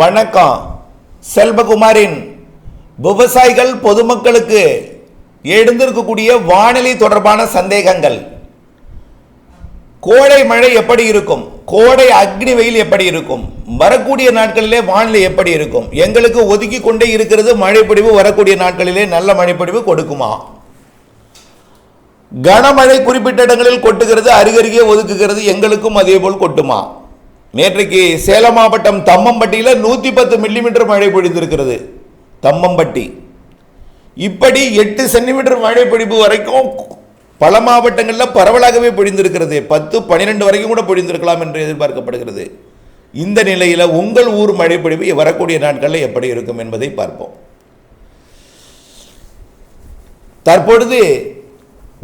வணக்கம். செல்வகுமாரின் விவசாயிகள் பொதுமக்களுக்கு எழுந்திருக்கக்கூடிய வானிலை தொடர்பான சந்தேகங்கள். கோடை மழை எப்படி இருக்கும்? கோடை அக்னி வெயில் எப்படி இருக்கும்? வரக்கூடிய நாட்களிலே வானிலை எப்படி இருக்கும்? எங்களுக்கு ஒதுக்கி கொண்டே இருக்கிறது மழைப்பொடிவு வரக்கூடிய நாட்களிலே நல்ல மழைப்பொடிவு கொடுக்குமா? கனமழை குறிப்பிட்ட இடங்களில் கொட்டுகிறது அருகருகே ஒதுக்குகிறது எங்களுக்கும் அதே போல் கொட்டுமா? நேற்றைக்கு சேலம் மாவட்டம் தம்மம்பட்டியில் நூற்றி பத்து மில்லிமீட்டர் மழை பொழிந்திருக்கிறது. தம்மம்பட்டி. இப்படி எட்டு சென்டிமீட்டர் மழை பொழிவு வரைக்கும் பல மாவட்டங்களில் பரவலாகவே பொழிந்திருக்கிறது. பத்து பன்னிரெண்டு வரைக்கும் கூட பொழிந்திருக்கலாம் என்று எதிர்பார்க்கப்படுகிறது. இந்த நிலையில் உங்கள் ஊர் மழை பொழிவு வரக்கூடிய நாட்களில் எப்படி இருக்கும் என்பதை பார்ப்போம். தற்பொழுது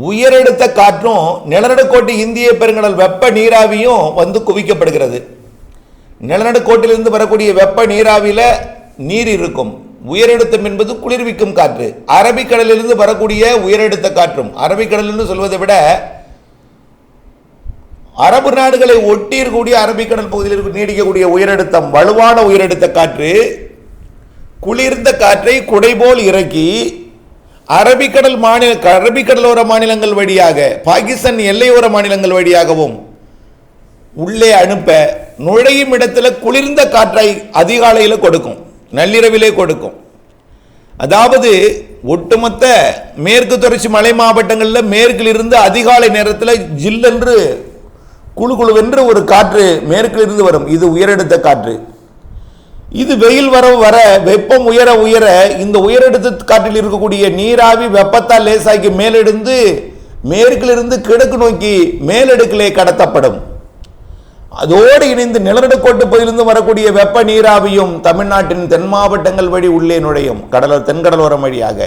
உயரழுத்த காற்றும் நிலநடுக்கோட்டு இந்திய பெருங்கடல் வெப்ப நீராவியும் வந்து குவிக்கப்படுகிறது. நிலநடுக்கோட்டிலிருந்து வரக்கூடிய வெப்ப நீராவியில் நீர் இருக்கும் உயரழுத்தம் என்பது குளிர்விக்கும் காற்று. அரபிக்கடலிலிருந்து வரக்கூடிய உயரழுத்த காற்றும். அரபிக்கடலிருந்து சொல்வதை விட அரபு நாடுகளை ஒட்டியிருக்கக்கூடிய அரபிக்கடல் பகுதியில் நீடிக்கக்கூடிய உயரழுத்தம் வலுவான உயரழுத்த காற்று குளிர்ந்த காற்றை குடைபோல் இறக்கி அரபிக்கடல் மாநில அரபிக்கடலோர மாநிலங்கள் வழியாக பாகிஸ்தான் எல்லையோர மாநிலங்கள் வழியாகவும் உள்ளே அனுப்ப நுழையும் இடத்துல குளிர்ந்த காற்றை அதிகாலையில் கொடுக்கும் நள்ளிரவிலே கொடுக்கும். அதாவது ஒட்டுமொத்த மேற்கு தொடர்ச்சி மலை மாவட்டங்களில் மேற்கிலிருந்து அதிகாலை நேரத்தில் ஜில்லென்று குழு குழுவென்று ஒரு காற்று மேற்கிலிருந்து வரும். இது உயரெடுத்த காற்று. இது வெயில் வர வர வெப்பம் உயர உயர இந்த உயரெடுத்த காற்றில் இருக்கக்கூடிய நீராவி வெப்பத்தால் லேசாக்கி மேலெடுந்து மேற்கிலிருந்து கிழக்கு நோக்கி மேலடுக்கிலே கடத்தப்படும். அதோடு இணைந்து நிலநடுக்கோட்டு பகுதியிலிருந்து வரக்கூடிய வெப்ப நீராவியும் தமிழ்நாட்டின் தென் மாவட்டங்கள் வழி உள்ளே நுழையும் கடலோர தென்கடலோரம் வழியாக.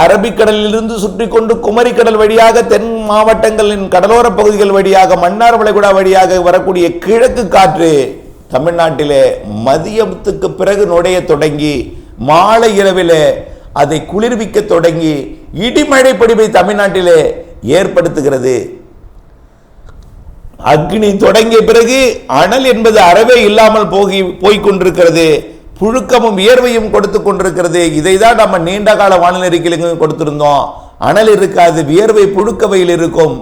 அரபிக்கடலிலிருந்து சுற்றி கொண்டு குமரிக்கடல் வழியாக தென் மாவட்டங்களின் கடலோர பகுதிகள் வழியாக மன்னார் வளைகுடா வழியாக வரக்கூடிய கிழக்கு காற்று தமிழ்நாட்டிலே மதியத்துக்கு பிறகு நுழைய தொடங்கி மாலை இரவிலே அதை குளிர்விக்க தொடங்கி இடிமழை படிவை தமிழ்நாட்டிலே ஏற்படுத்துகிறது. அக்னி தொடங்கிய பிறகு அனல் என்பது அறவே இல்லாமல் போகி போய்கொண்டிருக்கிறது. புழுக்கமும் வியர்வையும் கொடுத்து கொண்டிருக்கிறது. இதை தான் நம்ம நீண்ட கால வானிலை அறிக்கையிலும் கொடுத்திருந்தோம். அனல் இருக்காது வியர்வை புழுக்கவையில் இருக்கும்.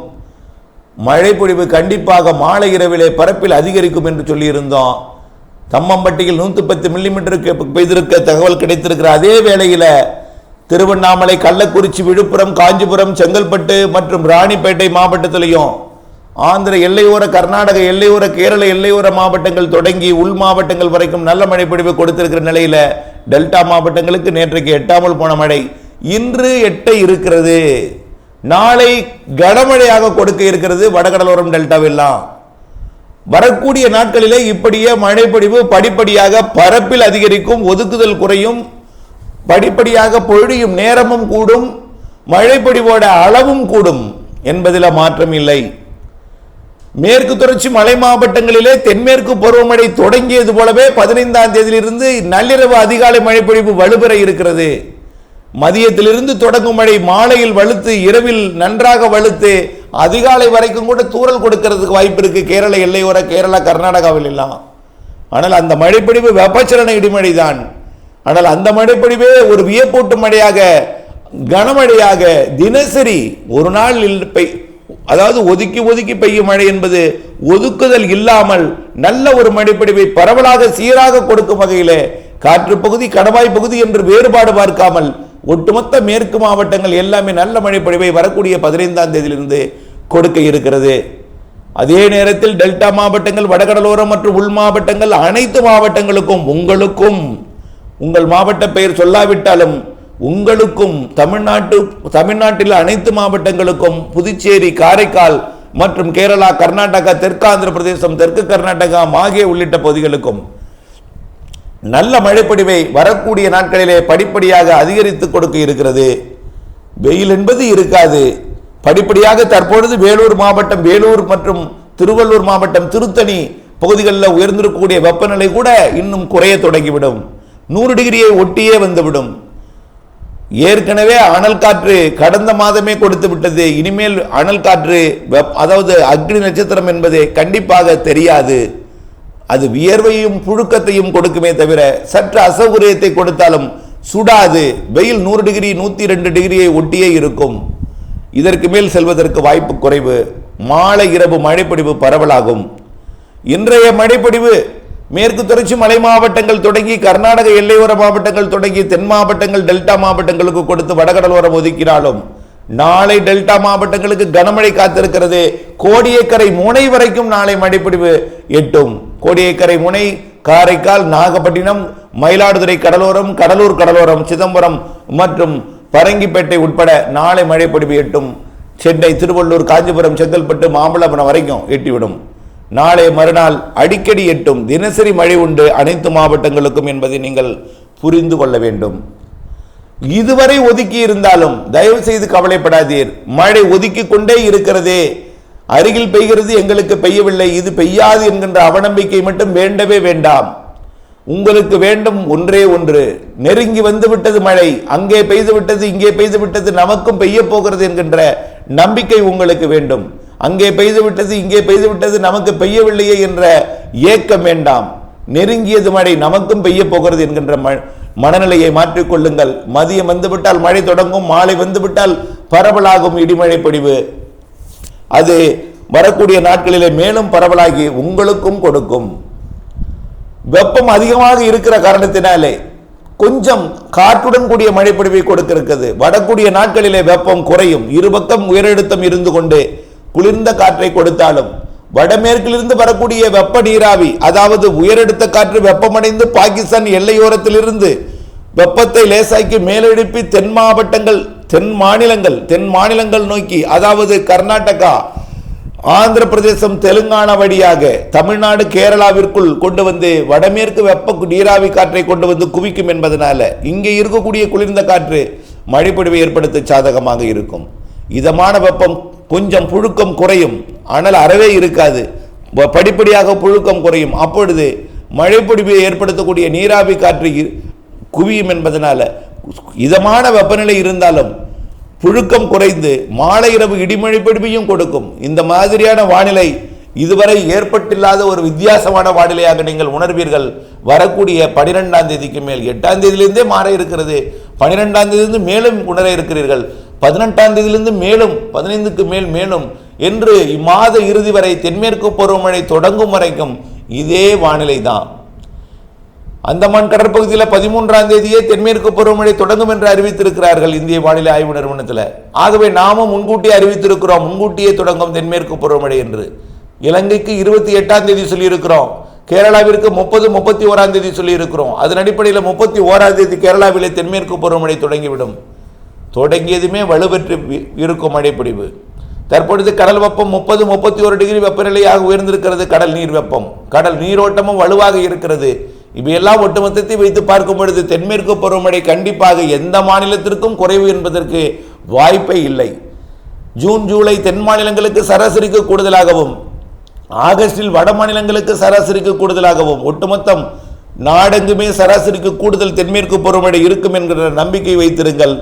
மழை பொழிவு கண்டிப்பாக மாலை இரவிலே பரப்பில் அதிகரிக்கும் என்று சொல்லியிருந்தோம். தம்மம்பட்டியில் நூற்றி பத்து மில்லிமீட்டருக்கு பெய்திருக்க தகவல் கிடைத்திருக்கிற அதே வேளையில் திருவண்ணாமலை கள்ளக்குறிச்சி விழுப்புரம் காஞ்சிபுரம் செங்கல்பட்டு மற்றும் ராணிப்பேட்டை மாவட்டத்திலையும் ஆந்திர எல்லையோர கர்நாடக எல்லையோர கேரள எல்லையோர மாவட்டங்கள் தொடங்கி உள் மாவட்டங்கள் வரைக்கும் நல்ல மழை பொழிவு கொடுத்திருக்கிற நிலையில டெல்டா மாவட்டங்களுக்கு நேற்றைக்கு எட்டாமல் போன மழை. இன்று எட்டை இருக்கிறது. நாளை கனமழையாக கொடுக்க இருக்கிறது வடகடலோரம் டெல்டாவெல்லாம் வரக்கூடிய நாட்களிலே இப்படியே மழைப்பொழிவு படிப்படியாக பரப்பில் அதிகரிக்கும் ஒதுக்குதல் குறையும் படிப்படியாக பொழியும் நேரமும் கூடும் மழைப்பொழிவோட அளவும் கூடும் என்பதில் மாற்றம் இல்லை. மேற்கு தொடர்ச்சி மலை மாவட்டங்களிலே தென்மேற்கு பருவமழை தொடங்கியது போலவே பதினைந்தாம் தேதியிலிருந்து நள்ளிரவு அதிகாலை மழைப்பொழிவு வலுப்பெற இருக்கிறது. மதியத்திலிருந்து தொடங்கும் மழை மாலையில் வலுத்து இரவில் நன்றாக வலுத்து அதிகாலை வரைக்கும் கூட தூறல் கொடுக்கிறதுக்கு வாய்ப்பு இருக்கு. கேரள எல்லையோர கேரளா கர்நாடகாவில் எல்லாம் ஆனால் அந்த மழைப்பொழிவு வெப்பச்சலன இடிமழை தான். ஆனால் அந்த மழைப்பொழிவே ஒரு வியப்பூட்டு மழையாக கனமழையாக தினசரி ஒரு நாள் அதாவது ஒதுக்கி ஒதுக்கி பெய்யும் மழை என்பது ஒதுக்குதல் இல்லாமல் நல்ல ஒரு மழைப்படிவை பரவலாக சீராக கொடுக்கும் வகையிலே காற்று பகுதி கடவாய் பகுதி என்று வேறுபாடு பார்க்காமல் ஒட்டுமொத்த மேற்கு மாவட்டங்கள் எல்லாமே நல்ல மழைப்பொழிவை வரக்கூடிய பதினைந்தாம் தேதியிலிருந்து கொடுக்க இருக்கிறது. அதே நேரத்தில் டெல்டா மாவட்டங்கள் வடகடலோரம் மற்றும் உள் மாவட்டங்கள் அனைத்து மாவட்டங்களுக்கும் உங்களுக்கும் உங்கள் மாவட்ட பெயர் சொல்லாவிட்டாலும் உங்களுக்கும் தமிழ்நாட்டு தமிழ்நாட்டில் அனைத்து மாவட்டங்களுக்கும் புதுச்சேரி காரைக்கால் மற்றும் கேரளா கர்நாடகா தெற்காந்திர பிரதேசம் தெற்கு கர்நாடகா மாகே உள்ளிட்ட பகுதிகளுக்கும் நல்ல மழைப்பொழிவை வரக்கூடிய நாட்களிலே படிப்படியாக அதிகரித்து கொடுக்க இருக்கிறது. வெயில் என்பது இருக்காது. படிப்படியாக தற்பொழுது வேலூர் மாவட்டம் வேலூர் மற்றும் திருவள்ளூர் மாவட்டம் திருத்தணி பகுதிகளில் உயர்ந்திருக்கக்கூடிய வெப்பநிலை கூட இன்னும் குறைய தொடங்கிவிடும். நூறு டிகிரியை ஒட்டியே வந்துவிடும். ஏற்கனவே அனல் காற்று கடந்த மாதமே கொடுத்து விட்டது. இனிமேல் அனல் காற்று வெப்- அதாவது அக்னி நட்சத்திரம் என்பது கண்டிப்பாக தெரியாது. அது வியர்வையும் புழுக்கத்தையும் கொடுக்குமே தவிர சற்று அசௌகரியத்தை கொடுத்தாலும் சுடாது. வெயில் நூறு டிகிரி நூற்றி ரெண்டு டிகிரியை ஒட்டியே இருக்கும். இதற்கு மேல் செல்வதற்கு வாய்ப்பு குறைவு. மாலை இரவு மழைப்பொடிவு பரவலாகும். இன்றைய மழைப்பொடிவு மேற்கு தொடர்ச்சி மலை மாவட்டங்கள் தொடங்கி கர்நாடக எல்லையோர மாவட்டங்கள் தொடங்கி தென் மாவட்டங்கள் டெல்டா மாவட்டங்களுக்கு கொடுத்து வடகடலோரம் ஒதுக்கினாலும் நாளை டெல்டா மாவட்டங்களுக்கு கனமழை காத்திருக்கிறது. கோடியக்கரை முனை வரைக்கும் நாளை மழைப்பிடிவு எட்டும். கோடியக்கரை முனை காரைக்கால் நாகப்பட்டினம் மயிலாடுதுறை கடலோரம் கடலூர் கடலோரம் சிதம்பரம் மற்றும் பரங்கிப்பேட்டை உட்பட நாளை மழைப்பிடிவு எட்டும். சென்னை திருவள்ளூர் காஞ்சிபுரம் செங்கல்பட்டு மாமல்லபுரம் வரைக்கும் எட்டிவிடும். நாளை மறுநாள் அடிக்கடி எட்டும் தினசரி மழை உண்டு அனைத்து மாவட்டங்களுக்கும் என்பதை நீங்கள் புரிந்து கொள்ள வேண்டும். இதுவரை ஒதுக்கி இருந்தாலும் தயவு செய்து கவலைப்படாதீர். மழை ஒதுக்கி கொண்டே இருக்கிறதே. அருகில் பெய்கிறது எங்களுக்கு பெய்யவில்லை. இது பெய்யாது என்கின்ற அவநம்பிக்கை மட்டும் வேண்டவே வேண்டாம். உங்களுக்கு வேண்டும் ஒன்றே ஒன்று. நெருங்கி வந்து விட்டது மழை. அங்கே பெய்து விட்டது இங்கே பெய்து விட்டது நமக்கும் பெய்ய போகிறது என்கின்ற நம்பிக்கை உங்களுக்கு வேண்டும். அங்கே பெய்து விட்டது இங்கே பெய்து விட்டது நமக்கு பெய்யவில்லையே என்ற ஏக்கம் வேண்டாம். நெருங்கியது மழை நமக்கும் பெய்ய போகிறது என்கின்ற ம- மனநிலையை மாற்றிக்கொள்ளுங்கள் மதியம் வந்துவிட்டால் மழை தொடங்கும் மாலை வந்துவிட்டால் பரவலாகும் இடிமழை பொழிவு. அது வரக்கூடிய நாட்களிலே மேலும் பரவலாகி உங்களுக்கும் கொடுக்கும். வெப்பம் அதிகமாக இருக்கிற காரணத்தினாலே கொஞ்சம் காற்றுடன் கூடிய மழைப்பொழிவை கொடுக்க இருக்குது வரக்கூடிய நாட்களிலே வெப்பம் குறையும். இருபக்கம் உயரழுத்தம் இருந்து கொண்டு குளிர்ந்த காற்றை கொடுத்தாலும் வடமேற்கிலிருந்து வரக்கூடிய வெப்ப நீராவி அதாவது உயரெடுத்த காற்று வெப்பமடைந்து பாகிஸ்தான் எல்லையோரத்திலிருந்து வெப்பத்தை லேசாக்கி மேலெழுப்பி தென் மாவட்டங்கள் தென் மாநிலங்கள் தென் மாநிலங்கள் நோக்கி அதாவது கர்நாடகா ஆந்திர பிரதேசம் தெலுங்கானா வழியாக தமிழ்நாடு கேரளாவிற்குள் கொண்டு வந்து வடமேற்கு வெப்ப நீராவி காற்றை கொண்டு வந்து குவிக்கும் என்பதனால இங்கே இருக்கக்கூடிய குளிர்ந்த காற்று மழைப்பொழிவை ஏற்படுத்த சாதகமாக இருக்கும். இதமான வெப்பம் கொஞ்சம் புழுக்கம் குறையும். ஆனால் அறவே இருக்காது. படிப்படியாக புழுக்கம் குறையும். அப்பொழுது மழைப்பொழிவை ஏற்படுத்தக்கூடிய நீராவி காற்று குவியும் என்பதனால் இதமான வெப்பநிலை இருந்தாலும் புழுக்கம் குறைந்து மாலை இரவு இடிமழை கொடுக்கும். இந்த மாதிரியான வானிலை இதுவரை ஏற்பட்டில்லாத ஒரு வித்தியாசமான வானிலையாக நீங்கள் உணர்வீர்கள். வரக்கூடிய பனிரெண்டாம் தேதிக்கு மேல் எட்டாம் தேதியிலிருந்தே மாற இருக்கிறது. பனிரெண்டாம் தேதியிலிருந்து மேலும் உணர இருக்கிறீர்கள். பதினெட்டாம் தேதியிலிருந்து மேலும் பதினைந்துக்கு மேல் மேலும் என்று இம்மாத இறுதி வரை தென்மேற்கு பருவமழை தொடங்கும் வரைக்கும் இதே வானிலை தான் அந்தமான் கடற்பகுதியில் பதிமூன்றாம் தேதியே தென்மேற்கு பருவமழை தொடங்கும் என்று அறிவித்திருக்கிறார்கள் இந்திய வானிலை ஆய்வு நிறுவனத்தில். ஆகவே நாமும் முன்கூட்டியே அறிவித்திருக்கிறோம் முன்கூட்டியே தொடங்கும் தென்மேற்கு பருவமழை என்று. இலங்கைக்கு இருபத்தி எட்டாம் தேதி சொல்லியிருக்கிறோம் கேரளாவிற்கு முப்பது முப்பத்தி ஓராம் தேதி சொல்லியிருக்கிறோம். அதன் அடிப்படையில் முப்பத்தி ஓராம் தேதி கேரளாவிலே தென்மேற்கு பருவமழை தொடங்கிவிடும். தொடங்கியதுமே வலுப்பெற்று இருக்கும் மழைப்பொழிவு. தற்பொழுது கடல் வெப்பம் முப்பது முப்பத்தி ஒரு டிகிரி வெப்பநிலையாக உயர்ந்திருக்கிறது. கடல் நீர் வெப்பம் கடல் நீரோட்டமும் வலுவாக இருக்கிறது. இவையெல்லாம் ஒட்டுமொத்தத்தை வைத்து பார்க்கும் பொழுது தென்மேற்கு பருவமழை கண்டிப்பாக எந்த மாநிலத்திற்கும் குறைவு என்பதற்கு வாய்ப்பே இல்லை. ஜூன் ஜூலை தென் மாநிலங்களுக்கு சராசரிக்கு கூடுதலாகவும் ஆகஸ்டில் வட மாநிலங்களுக்கு சராசரிக்கு கூடுதலாகவும் ஒட்டுமொத்தம் நாடெங்குமே சராசரிக்கு கூடுதல் தென்மேற்கு பருவமழை இருக்கும் என்கிற நம்பிக்கை வைத்திருங்கள்.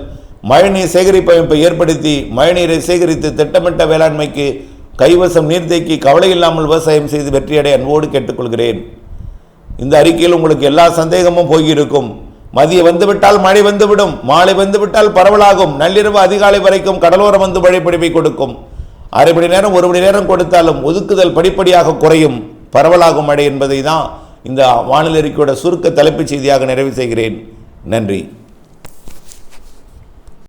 மழைநீர் சேகரிப்பு அமைப்பை ஏற்படுத்தி மழைநீரை சேகரித்து திட்டமிட்ட வேளாண்மைக்கு கைவசம் நீர்த்தேக்கி கவலை இல்லாமல் விவசாயம் செய்து வெற்றியடைய அன்போடு கேட்டுக்கொள்கிறேன். இந்த அறிக்கையில் உங்களுக்கு எல்லா சந்தேகமும் போயிருக்கும். மதியம் வந்துவிட்டால் மழை வந்துவிடும். மாலை வந்துவிட்டால் பரவலாகும். நள்ளிரவு அதிகாலை வரைக்கும் கடலோரம் வந்து மழை பிடிப்பை கொடுக்கும். அரை மணி நேரம் ஒரு மணி நேரம் கொடுத்தாலும் ஒதுக்குதல் படிப்படியாக குறையும். பரவலாகும் மழை என்பதை தான் இந்த வானிலை அறிக்கையோட சுருக்க தலைப்புச் செய்தியாக நிறைவு செய்கிறேன். நன்றி.